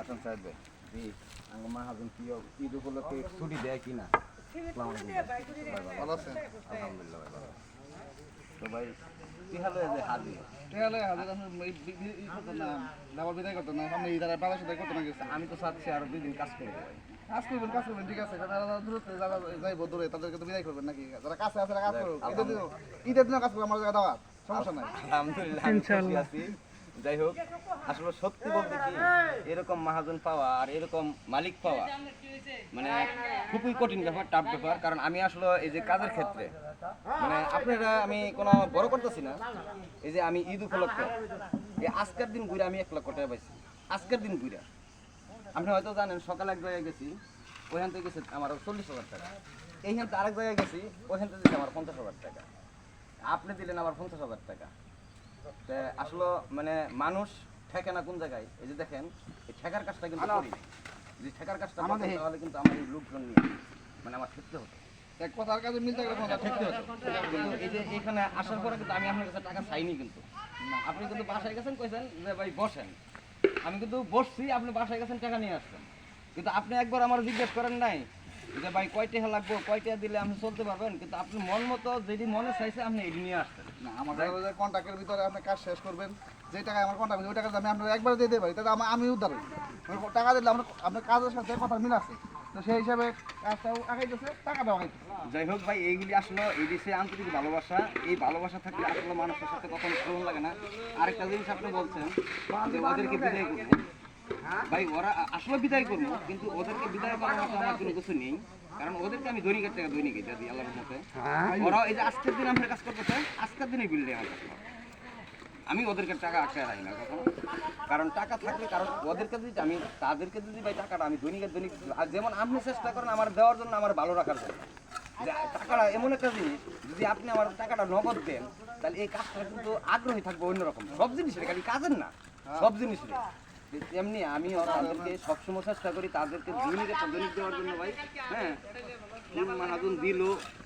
আসেন সাহেব ভাই জি আমার মাহাজন কি ঈদ উপলক্ষে ছুটি দেয় কি না? ভালো আছেন আলহামদুলিল্লাহ ভাই ভালো। তো ভাই কি হলো এই যে হাজির আমি তো চাচ্ছি আরও দুই দিন কাজ করব কাজ করবেন কাজ করবেন ঠিক আছে। যারা যারা দূরত্বে যারা যাইব দূরে তাদেরকে তো বিদায় করবেন নাকি? যারা কাছে আছে কাজ করুক। ঈদের দিনও কাজ করবে আমার জায়গা দাওয়াত সমস্যা নাই। আলহামদুলিল্লাহ আছি। যাই হোক আসলে সত্যি বলতে কি, এরকম মহাজন পাওয়া আর এরকম মালিক পাওয়া মানে খুবই কঠিন ব্যাপার টাফ ব্যাপার। কারণ আমি আসলে এই যে কাজের ক্ষেত্রে মানে আপনারা আমি কোনো বড় করতেছি না। এই যে আমি ঈদ উপলক্ষে, এই আজকের দিন ঘুরে আমি এক লক্ষ টাকা পাইছি। আজকের দিন ঘুরে। আপনি হয়তো জানেন, সকালে এক জায়গায় গেছি, ওইখান থেকে গেছে আমার চল্লিশ হাজার টাকা। এইখান থেকে আরেক জায়গায় গেছি, ওইখান থেকে আমার পঞ্চাশ হাজার টাকা। আপনি দিলেন আমার পঞ্চাশ হাজার টাকা। আসলে মানে মানুষ ঠেকে না কোন জায়গায়? এই যে দেখেন এই ঠেকার কাজটা কিন্তু করি। যদি ঠেকার কাজটা করতাম তাহলে কিন্তু আমার এই লোকজন নিয়ে মানে আমার ঠেকতে হতো। এক কথার গেলে ফোন ঠেকতে হতো। এই যে এখানে আসার পরে কিন্তু আমি আপনার কাছে টাকা চাইনি কিন্তু। আপনি কিন্তু বাসায় গেছেন কইছেন যে ভাই বসেন। আমি কিন্তু বসছি আপনি বাসায় গেছেন টাকা নিয়ে আসছেন। কিন্তু আপনি একবার আমার জিজ্ঞেস করেন নাই যে ভাই কয় টাকা লাগবো কয় টাকা দিলে আপনি চলতে পারবেন? কিন্তু আপনি মন মতো যেটি মনে চাইছে আপনি এটি নিয়ে আসছেন। না আমাদের কন্ট্রাক্টের ভিতরে আপনি কাজ শেষ করবেন। যে টাকা আমার কন্ট্রাক্ট ওই টাকা আমি একবার দিয়ে পারি তাহলে আমার আমি উদ্ধার হই। টাকা দিলে আমরা আপনার কাজের সাথে কথা মিল তো সেই হিসাবে কাজটাও আগাইতেছে টাকাটাও আগাইতেছে। যাই হোক ভাই, এইগুলি আসলে, এই দেশে আন্তরিক ভালোবাসা, এই ভালোবাসা থাকলে আসলে মানুষের সাথে কখনো লাগে না। আরেকটা জিনিস আপনি বলছেন, যে ভাই ওরা আসলে বিদায় করব কিন্তু ওদেরকে বিদায় করার মতো আমার কোনো কিছু নেই। কারণ ওদেরকে আমি দৈনিকের টাকা দৈনিক দিই আল্লাহর মতে ওরা এই যে আজকের দিন আমরা কাজ করতেছে আজকের দিনে বিল দেয় আমার কাছে আমি ওদেরকে টাকা আটকায় রাখি না কখনো। কারণ টাকা থাকলে কারণ ওদেরকে যদি আমি তাদেরকে যদি ভাই টাকাটা আমি দৈনিকের দৈনিক আর যেমন আপনি চেষ্টা করেন আমার দেওয়ার জন্য আমার ভালো রাখার জন্য। টাকাটা এমন একটা জিনিস যদি আপনি আমার টাকাটা নগদ দেন তাহলে এই কাজটা কিন্তু আগ্রহী থাকবে অন্যরকম। সব জিনিসের খালি কাজের না সব জিনিসের তেমনি আমি তাদেরকে সবসময় চেষ্টা করি তাদেরকে দৈনিক দৈনিক দেওয়ার জন্য ভাই। হ্যাঁ কোন মাহাজন দিল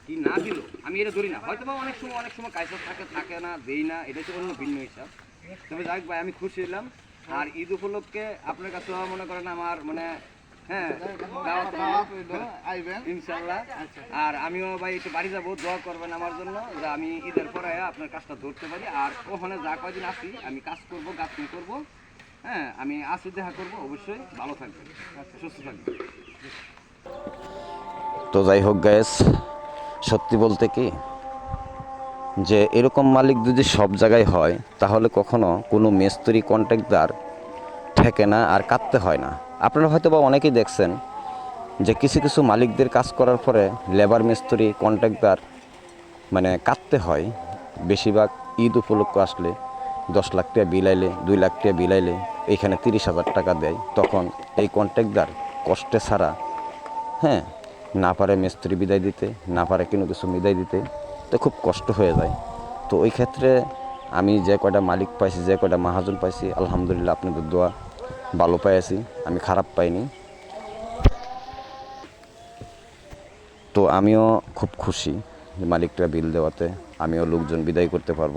কি না দিল আমি এটা ধরি না। হয়তো বা অনেক সময় অনেক সময় কাজ থাকে থাকে না দেই না এটা হচ্ছে অন্য ভিন্ন হিসাব। তবে যাক ভাই আমি খুশি হলাম। আর ঈদ উপলক্ষে আপনার কাছে মনে করেন আমার মানে হ্যাঁ ইনশাল্লাহ আর আমিও ভাই একটু বাড়ি যাব দোয়া করবেন আমার জন্য যে আমি ঈদের পরে আপনার কাজটা ধরতে পারি। আর ওখানে যা কয়দিন আসি আমি কাজ করব গাছনি করব। হ্যাঁ আমি আসি দেখা করব, অবশ্যই। ভালো থাকবেন। সুস্থ থাকবেন। তো যাই হোক গ্যাস সত্যি বলতে কি, যে এরকম মালিক যদি সব জায়গায় হয়, তাহলে কখনো কোনো মিস্ত্রি কন্ট্রাক্টদার ঠেকে না আর কাটতে হয় না। আপনারা হয়তো বা অনেকেই দেখছেন যে কিছু কিছু মালিকদের কাজ করার পরে লেবার মিস্ত্রি কন্ট্রাক্টদার মানে কাটতে হয়। বেশিরভাগ ঈদ উপলক্ষ আসলে দশ লাখ টাকা বিলাইলে দুই লাখ টাকা বিলাইলে এইখানে তিরিশ হাজার টাকা দেয়। তখন এই কন্ট্রাক্টদার কষ্টে ছাড়া হ্যাঁ না পারে মিস্ত্রি বিদায় দিতে, না পারে কোনো কিছু বিদায় দিতে, তো খুব কষ্ট হয়ে যায়। তো ওই ক্ষেত্রে আমি যে কয়টা মালিক পাইছি, যে কয়টা মাহাজন পাইছি, আলহামদুলিল্লাহ আপনাদের দোয়া ভালো পাইছি আমি খারাপ পাইনি। তো আমিও খুব খুশি মালিকটা বিল দেওয়াতে, আমিও লোকজন বিদায় করতে পারব।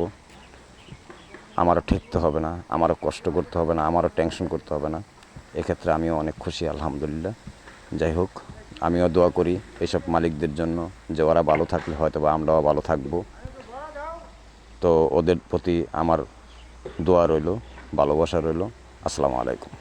আমারও ঠেকতে হবে না, আমারও কষ্ট করতে হবে না, আমারও টেনশন করতে হবে না। এক্ষেত্রে আমিও অনেক খুশি, আলহামদুলিল্লাহ। যাই হোক, আমিও দোয়া করি এইসব মালিকদের জন্য যে ওরা ভালো থাকলে হয়তো বা আমরাও ভালো থাকব। তো ওদের প্রতি আমার দোয়া রইল, ভালোবাসা রইল। আসসালামু আলাইকুম।